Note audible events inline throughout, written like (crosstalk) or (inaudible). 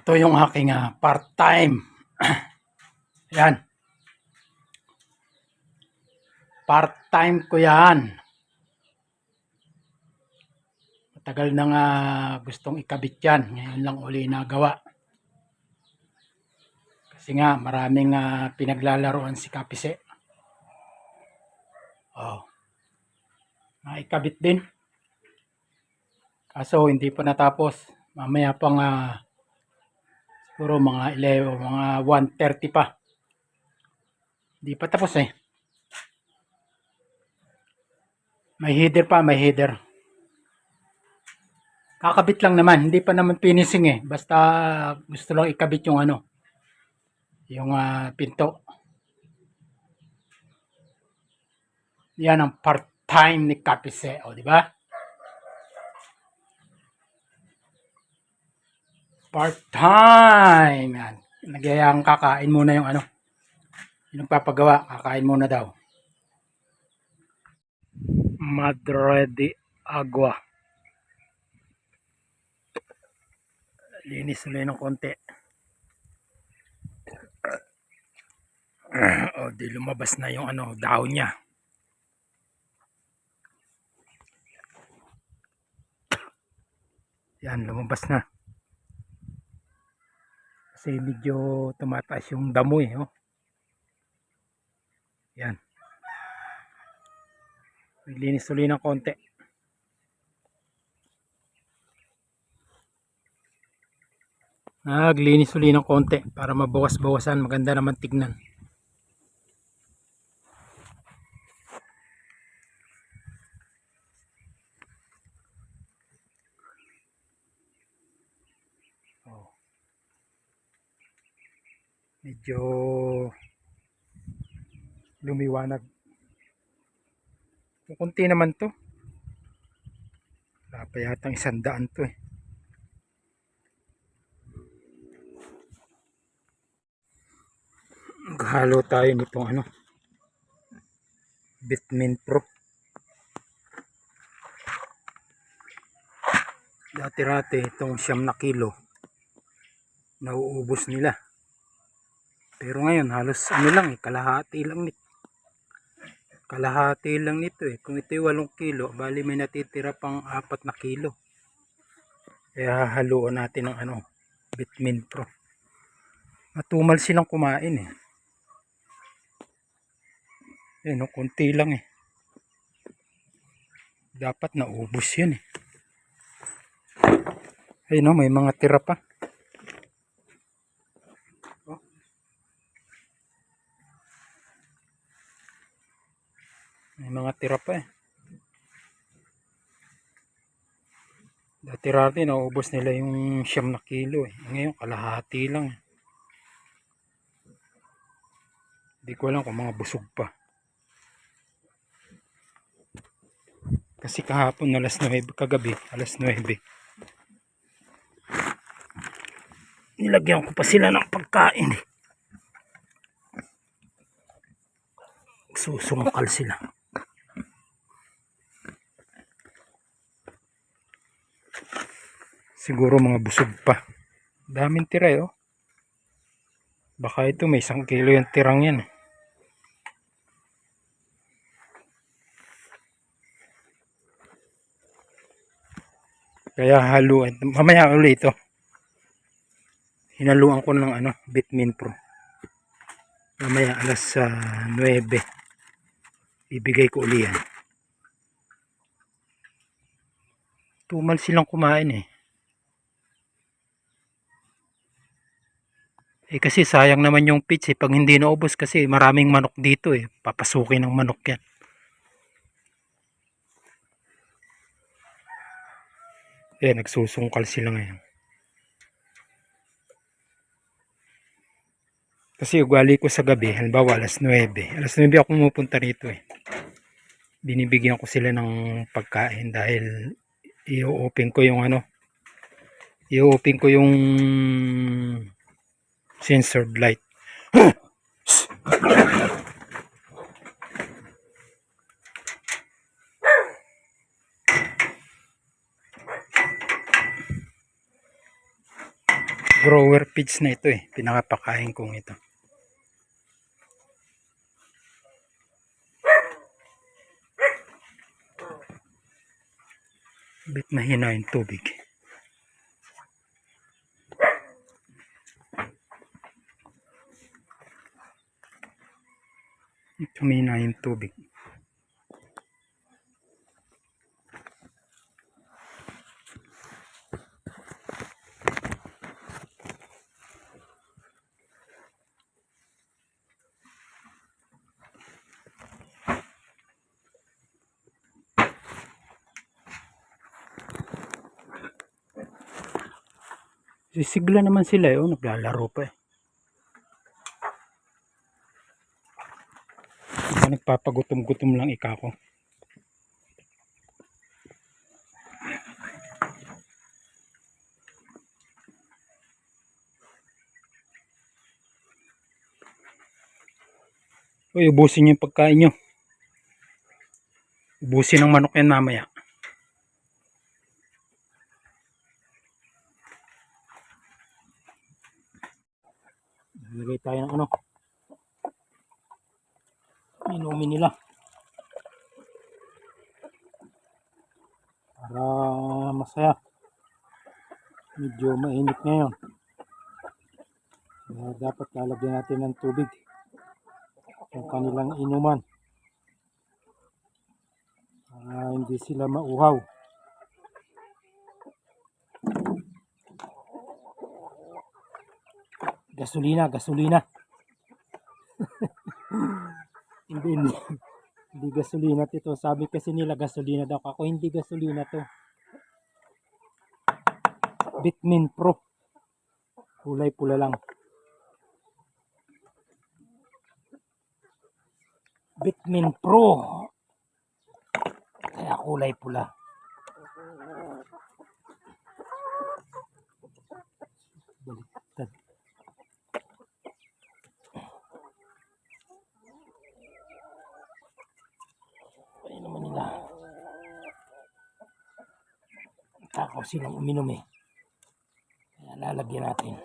Ito yung aking ah, part-time. (clears throat) yan. Part-time ko yan. Matagal na nga gustong ikabit yan. Ngayon lang uli nagawa. Kasi nga maraming ah, pinaglalaroan si Kapise. Oh. Naikabit din. Kaso hindi pa natapos. Mamaya pang ah, siguro mga 11, mga 1.30 pa. Hindi pa tapos eh. May header pa, may header. Kakabit lang naman, hindi pa naman finishing eh. Basta gusto lang ikabit yung ano, yung ah, pinto. Yan ang part-time ni Kapise, o di ba? Part-time. Yan. Nagyayang kakain muna yung ano. Yung papagawa, kakain muna daw. Madre de Agua. Linis ulit ng konti. O, di lumabas na yung ano, daon niya. Yan, lumabas na. Kasi medyo tumataas yung damo eh. Oh. Yan. Naglinis ulit ng konti. Naglinis ulit ng konti para mabawas-bawasan. Maganda naman tignan. Medyo lumiwanag. Kunti naman to. Wala pa yatang isang daan to eh. Maghalo tayo nitong ano. Bitmin Pro. Dati-rati itong siyam na kilo. Nauubos nila. Pero ngayon halos ano lang eh, kalahati lang nito. Kalahati lang nito eh. Kung ito 8 kilo, bali may natitira pang 4 na kilo. Kaya haluan natin ng ano, Bitmin Pro. Matumal silang kumain eh. Eh no, konti lang eh. Dapat naubos yan eh. Ay no, may mga tira pa. May mga tira pa eh. Dati-rati naubos nila yung siyam na kilo eh. Ngayon kalahati lang eh. Hindi ko alam kung mga busog pa. Kasi kahapon alas 9, kagabi alas 9. Nilagyan ko pa sila ng pagkain eh. Susungkal sila. Siguro mga busog pa. Daming tira eh, oh. Baka ito may isang kilo yung tirang yan. eh. Kaya haluan. Mamaya ulit ito. Hinaluan ko ng ano, Bitmin Pro. Mamaya alas ah, 9. Ibigay ko uli yan. Tumal silang kumain eh. Eh kasi sayang naman yung pitch eh. Pag hindi naubos kasi maraming manok dito eh. Papasukin ng manok yan. Eh, nagsusungkal sila ngayon. Kasi ugali ko sa gabi, halimbawa alas 9. Alas 9 ako pumupunta rito eh. Binibigyan ko sila ng pagkain dahil i-open ko yung ano. I-open ko yung censored light. grower feeds na ito eh. Pinakapakain kong ito. Bit mahina yung tubig. Tumina yung tubig. Sisigla naman sila eh. Oh, naglalaro pa eh. Nagpapagutom-gutom lang ika ko. Uy, ubusin niyo yung pagkain niyo. Ubusin ng manok yan mamaya. Nilagay tayo ng ano. Inumin nila. Para masaya. Medyo mainit ngayon. Kaya dapat lalagyan natin ng tubig. Yung kanilang inuman. Para hindi sila mauhaw. Gasolina, gasolina. Hindi, (laughs) hindi. Gasolina ito. Sabi kasi nila gasolina daw. Ako hindi gasolina to. Bitmin Pro. Kulay pula lang. Bitmin Pro. Kaya kulay pula. Baliktad. Ay naman nila. Takaw silang uminom eh. Kaya lalagyan natin.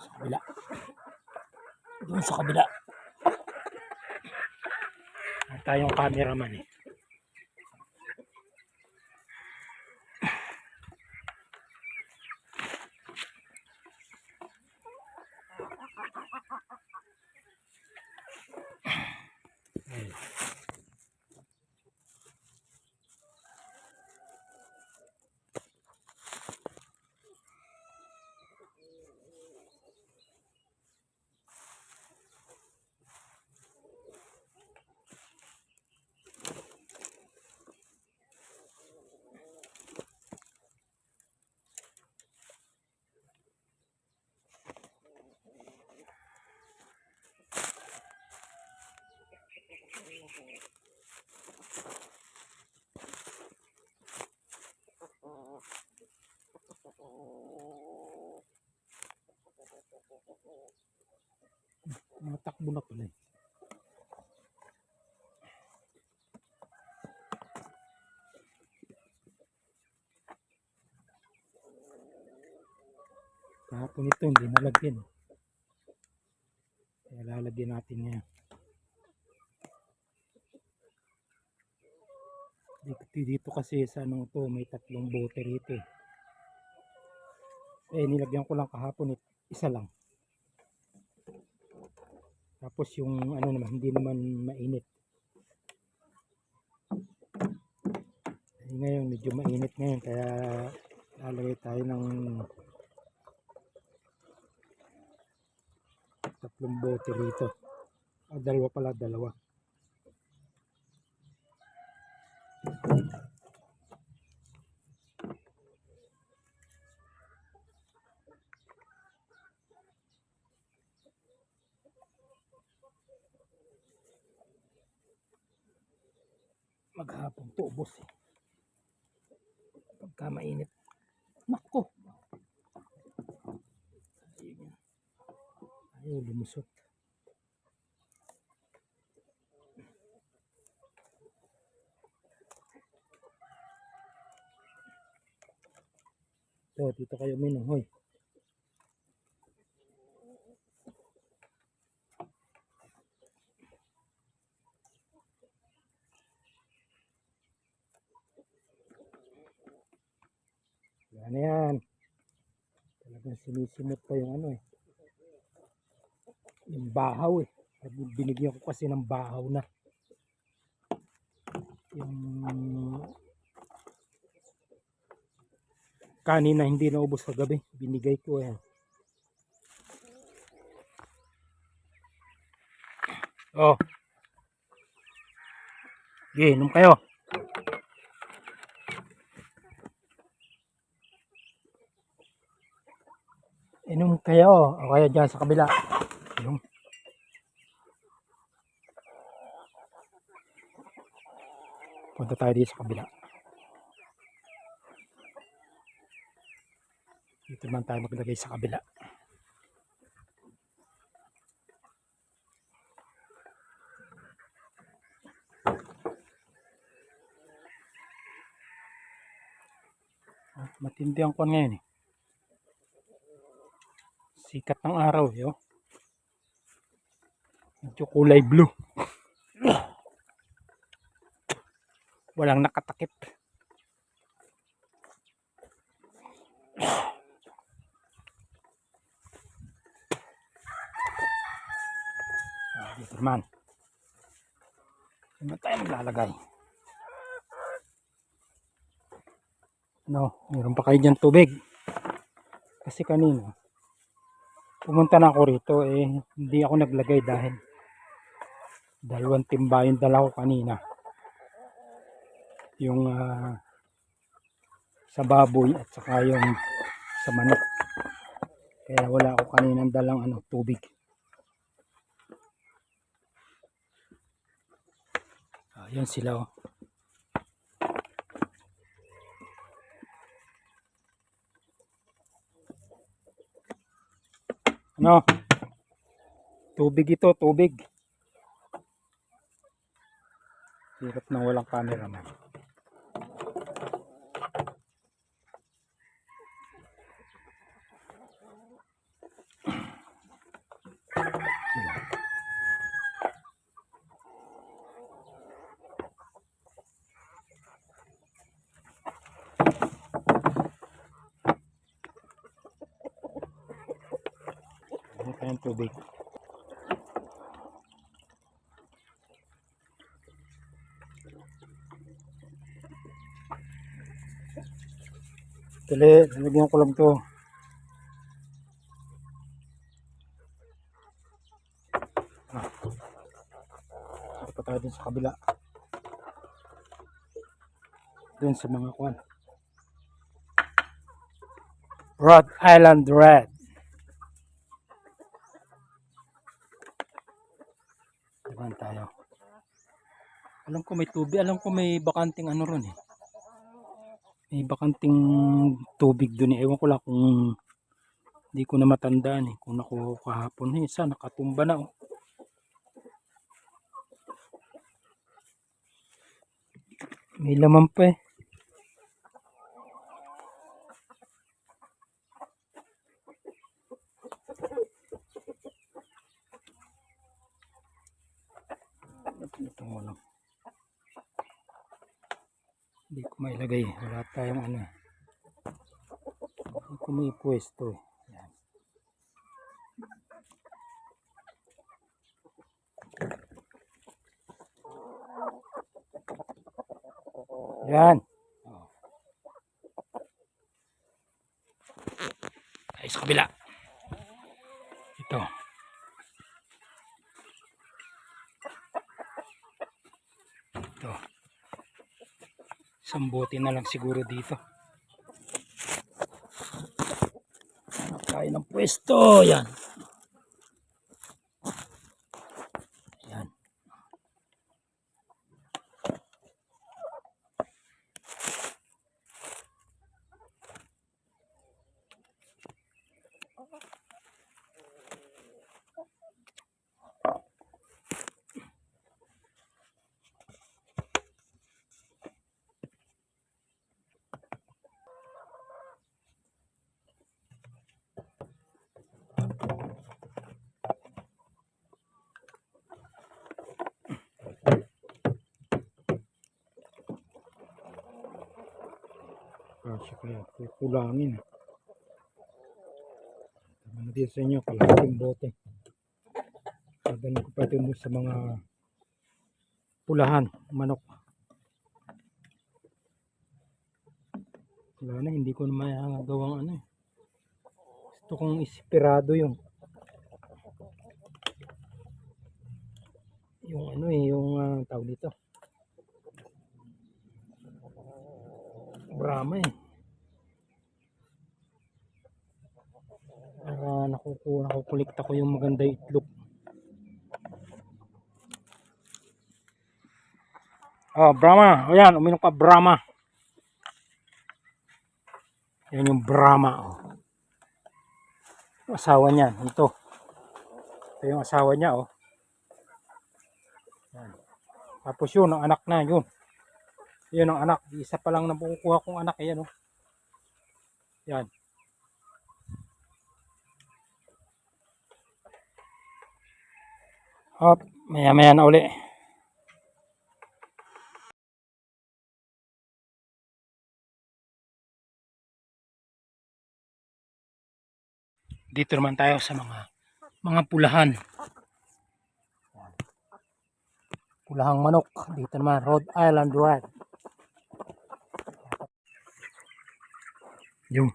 Sa kabila. Doon sa kabila. Ang tayong cameraman eh. Mga takbo na pala eh. Kahapon ito hindi nalagyan. eh. Kaya lalagyan natin ngayon. Dito, kasi sa ano to may tatlong bote rito eh. Eh nilagyan ko lang kahapon eh, isa lang. Tapos yung ano naman, hindi naman mainit. Eh, ngayon, medyo mainit ngayon, kaya lalagay tayo ng tatlong bote rito. Ah, dalawa pala, dalawa. Maghapon to, ubos eh. Pagka mainit. Nako! Ayun yan. Ayaw lumusot. Ito, dito kayo minum, hoy. Yan yan. Sinisimot pa yung ano eh. Yung bahaw eh. Binigyan ko kasi ng bahaw na. Yung kanin na hindi naubos kagabi. Binigay ko eh. Oh. Okay, inom kayo. Inom kayo. O kaya dyan sa kabila. Inom. Punta tayo dito sa kabila. Dito man tayo maglagay sa kabila. Ah, Matindi ang kwan ngayon eh. Sikat ng araw eh. Oh. Medyo kulay blue. (clears throat) Walang nakatakip. Ah, Dito naman. Ano tayo maglalagay? No, meron pa kayo dyan tubig. Kasi kanina, pumunta na ako rito eh, hindi ako naglagay dahil dalawang timba yung dala ko kanina. Yung ah, sa baboy at saka yung sa manok. Kaya wala ako kaninang dalang ano, tubig. Ayan sila oh. Ano? Tubig ito, tubig. Hirap na walang cameraman. Ano tubig? Dali, lalagyan ko lang to. Ah. Dito pa tayo dun sa kabila. Dun sa mga kwan. Rhode Island Red. Diban tayo. Alam ko may tubig. Alam ko may bakanting ano ron eh. May bakanting tubig dun eh. Ewan ko lang kung hindi ko na matandaan eh. Kung ako kahapon eh. Isa nakatumba na oh. May laman pa eh. Ito mo lang. Hindi ko mailagay. Wala tayong ano. Hindi ko may pwesto. eh. Yan. Yan. Oh. Ay, sa kabila. Ito. Isang bote na lang siguro dito. Tayo ng pwesto. Yan. Kasya kaya. Kukulangin. Tama na dito sa inyo. Kalahating bote. Sabihin ko pa ito sa mga pulahan. Manok. Wala na. Hindi ko na magawang ano eh. Gusto kong ispirado yung yung ano eh, yung uh, tawag dito. Brahma eh. Para nakuku nakukulikta ko yung maganda itlog. Oh, Brahma. O yan, uminom ka Brahma. Yan yung Brahma. Oh. Asawa niya, ito. Ito yung asawa niya, oh. Yan. Tapos yun, ang anak na, yun. Yun ang anak. Isa pa lang na kukuha kong anak. Ayan, oh. Yan. Hop, maya maya na uli. Dito naman tayo sa mga mga pulahan. Pulahang manok. Dito naman, Rhode Island Red. Yung.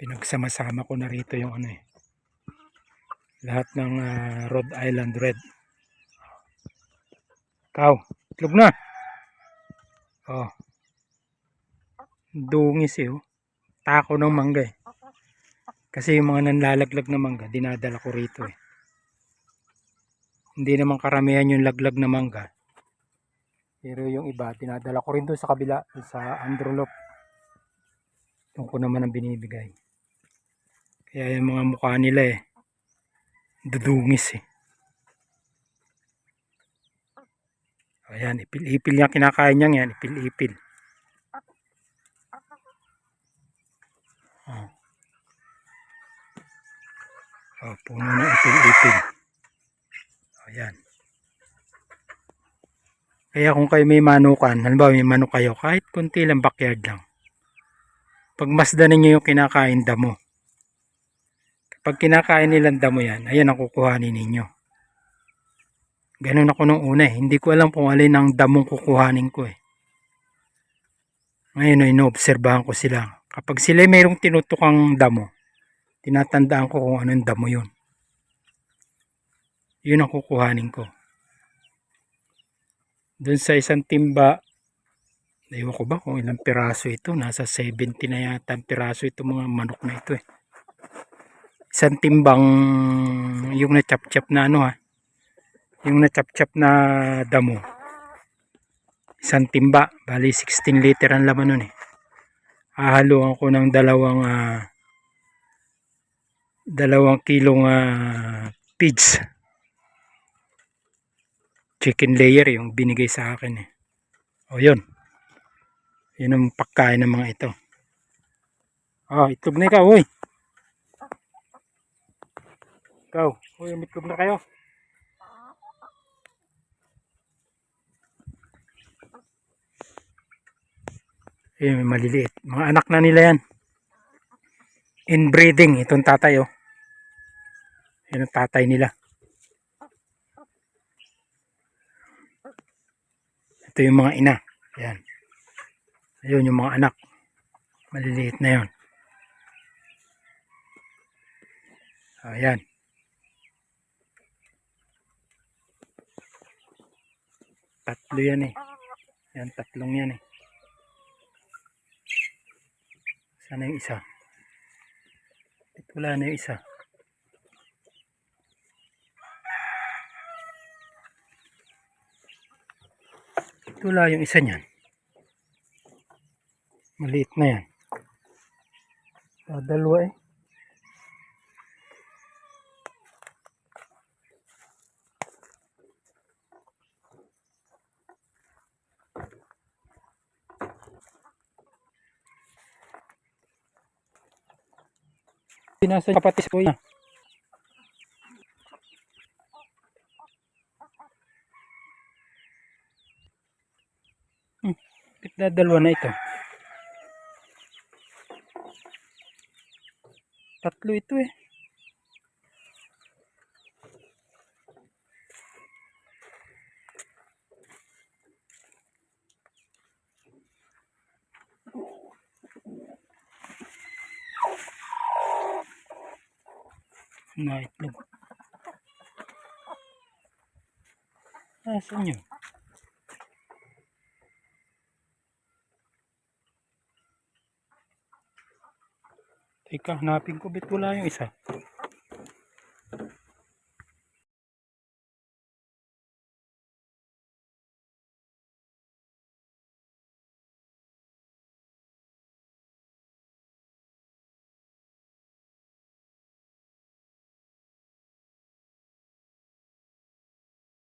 Pinagsama-sama ko na rito yung ano eh. Lahat ng ah, Rhode Island Red. Kaw, itlog na. Oh. Dungis eh oh. Tako ng mangga eh. Kasi yung mga nanlalaglag na mangga, dinadala ko rito eh. Hindi naman karamihan yung laglag na mangga. Pero yung iba, dinadala ko rin doon sa kabila, sa Androlop. Doon ko naman ang binibigay. Kaya yung mga mukha nila eh, dudungis eh. Ayan, ipil-ipil niya kinakain niya yan, ipil-ipil. Oh. Oh, puno ng ipil-ipil. Ayan. Kaya kung kayo may manukan, halimbawa may manok kayo, kahit konti lang backyard lang. Pagmasdan ninyo yung kinakain damo. Kapag kinakain nilang damo yan, ayan ang kukuhanin ninyo. Ganun ako nung una eh. Hindi ko alam kung alin ang damong kukuhanin ko eh. Ngayon ay inoobserbahan ko sila. Kapag sila mayroong tinutukang damo, tinatandaan ko kung anong damo yun. Yun ang kukuhanin ko. Doon sa isang timba, Ewan ko ba kung ilang piraso ito. Nasa 70 na yata piraso ito mga manok na ito eh. Isang timbang yung na-chop-chop na ano ha. Yung na-chop-chop na damo. Isang timba. Bali 16 liter ang laman nun eh. Hahaluan ko ng dalawang ah, dalawang kilong uh, pigs. Chicken layer yung binigay sa akin eh. O yun. Yun ang pagkain ng mga ito. Ah, itlog na ikaw, uy. Ikaw, uy, itlog na kayo. Eh, may maliliit. Mga anak na nila yan. Inbreeding, itong tatay, oh. Yan ang tatay nila. Ito yung mga ina. Yan. Ayun yung mga anak. Maliliit na yon. Ayan. Tatlo yan eh. Yan, tatlong yan eh. Sana yung isa? Ito wala na yung isa. Wala yung isa niyan. Maliit na yan. Ah, dalawa eh. Pinasa kapatid ko yan. Dadalwa na ito. Tatlo ito eh. Na itlog. Asan yun? Teka, hanapin ko. Ba't wala yung isa?